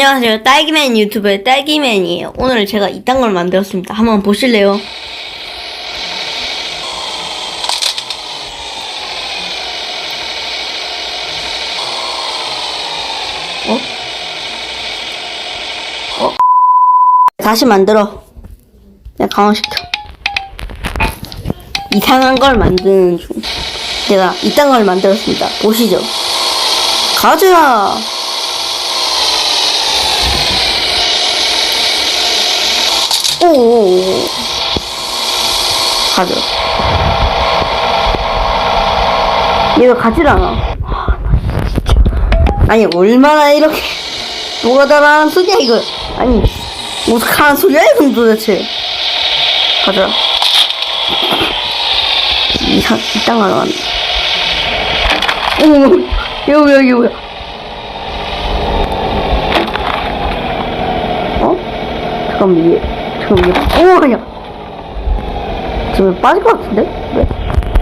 안녕하세요. 딸기맨 유튜브의 딸기맨이에요. 오늘 제가 이딴 걸 만들었습니다. 한번 보실래요? 어? 어? 다시 만들어. 내가 강화시켜. 이상한 걸 만드는 중. 제가 이딴 걸 만들었습니다. 보시죠. 가자! 오. 가져. 얘가 가질 않아. 아니, 얼마나 이렇게 노가다라는 소리야, 이거. 아니, 어떡하는 소리야, 이건 도대체. 가자. 이상, 이땅 하러 왔네. 어머, 여기, 여기, 여기. 어? 잠깐만, 얘, 잠깐만, 얘, 오, 아니야. 지금 빠질 것 같은데? 왜?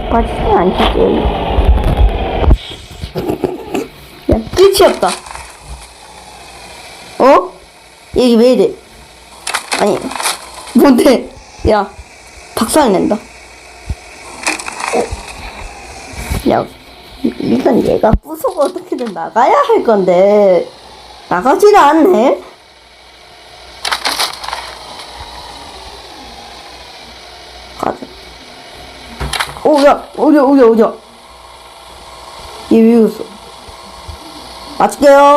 빠지지 않겠지, 여기. 야, 끝이 없다. 어? 얘기 왜 이래? 아니, 뭔데? 야, 박살 낸다. 야, 일단 얘가 부수고 어떻게든 나가야 할 건데, 나가질 않네? 가자. 오, 야, 어디야, 어디야, 어디야. 얘왜 웃어? 맞을게요.